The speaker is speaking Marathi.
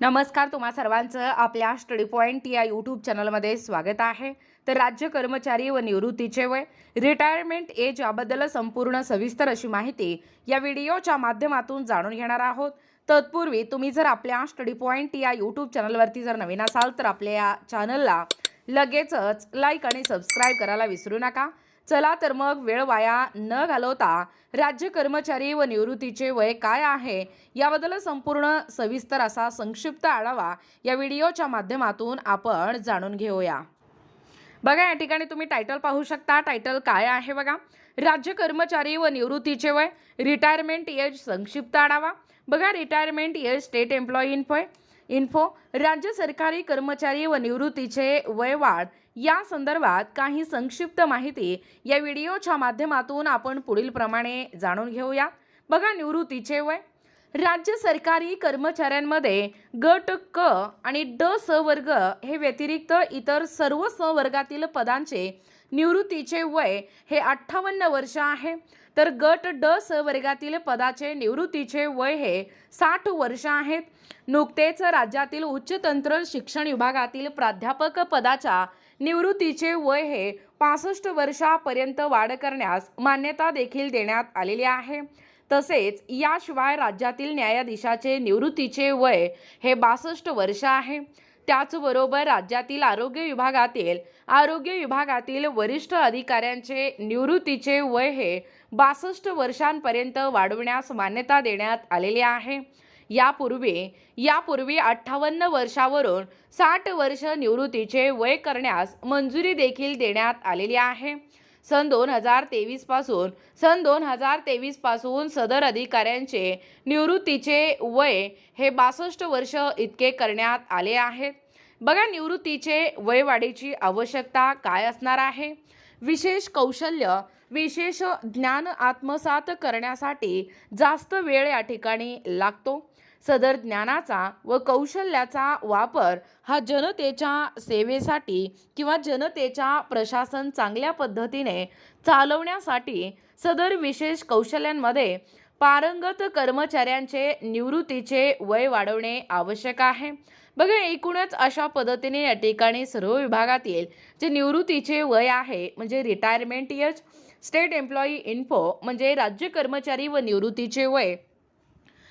नमस्कार तुम्हा सर्वांचं आपल्या स्टडी पॉईंट या यूट्यूब चॅनलमध्ये स्वागत आहे. तर राज्य कर्मचारी व निवृत्तीचे वय रिटायरमेंट एज याबद्दल संपूर्ण सविस्तर अशी माहिती या व्हिडिओच्या माध्यमातून जाणून घेणार आहोत. तत्पूर्वी तुम्ही जर आपल्या स्टडी पॉईंट या यूट्यूब चॅनलवरती जर नवीन असाल तर आपल्या या चॅनलला लगेचच लाईक आणि सबस्क्राईब करायला विसरू नका. चला तर मग वेळ वाया न घालवता राज्य कर्मचारी व निवृत्तीचे वय काय आहे याबद्दल संपूर्ण सविस्तर असा संक्षिप्त आढावा या व्हिडिओच्या माध्यमातून आपण जाणून घेऊया. बघा या ठिकाणी तुम्ही टायटल पाहू शकता. टायटल काय आहे बघा? राज्य कर्मचारी व निवृत्तीचे वय रिटायरमेंट एज संक्षिप्त आढावा. बघा retirement age state employee info info राज्य सरकारी कर्मचारी व निवृत्तीचे वयवाढ. या संदर्भात काही संक्षिप्त माहिती या व्हिडिओच्या माध्यमातून आपण पुढील प्रमाणे जाणून घेऊया. बघा निवृत्तीचे वय. राज्य सरकारी कर्मचाऱ्यांमध्ये गट क आणि ड स वर्ग हे व्यतिरिक्त इतर सर्व स वर्गातील पदांचे निवृत्तीचे वय हे अठ्ठावन्न वर्ष आहे. तर गट ड स वर्गातील पदाचे निवृत्तीचे वय हे साठ वर्ष आहेत. नुकतेच राज्यातील उच्च तंत्र शिक्षण विभागातील प्राध्यापक पदाच्या निवृत्तीचे वय हे पासष्ट वर्षापर्यंत वाढ करण्यास मान्यता देखील देण्यात आलेली आहे. तसेच याशिवाय राज्यातील न्यायाधीशाचे निवृत्तीचे वय हे बासष्ट वर्ष आहे. त्याचबरोबर राज्यातील आरोग्य विभागातील आरोग्य विभागातील वरिष्ठ अधिकाऱ्यांचे निवृत्तीचे वय हे बासष्ट वर्षांपर्यंत वाढवण्यास मान्यता देण्यात आलेली आहे. यापूर्वी यापूर्वी अठ्ठावन्न वर्षावरून साठ वर्ष निवृत्तीचे वय करण्यास मंजुरी देखील देण्यात आलेली आहे. सन दोन हजार तेवीसपासून सन दोन हजार तेवीसपासून सदर अधिकाऱ्यांचे निवृत्तीचे वय हे बासष्ट वर्ष इतके करण्यात आले आहेत बघा निवृत्तीचे वयवाढीची आवश्यकता काय असणार आहे? विशेष कौशल्य विशेष ज्ञान आत्मसात करण्यासाठी जास्त वेळ या ठिकाणी लागतो. सदर ज्ञानाचा व कौशल्याचा वापर हा जनतेच्या सेवेसाठी किंवा जनतेच्या प्रशासन चांगल्या पद्धतीने चालवण्यासाठी सदर विशेष कौशल्यांमध्ये पारंगत कर्मचाऱ्यांचे निवृत्तीचे वय वाढवणे आवश्यक आहे. बघा एकूणच अशा पद्धतीने या ठिकाणी सर्व विभागातील जे निवृत्तीचे वय आहे म्हणजे retirement age state employee info म्हणजे राज्य कर्मचारी व निवृत्तीचे वय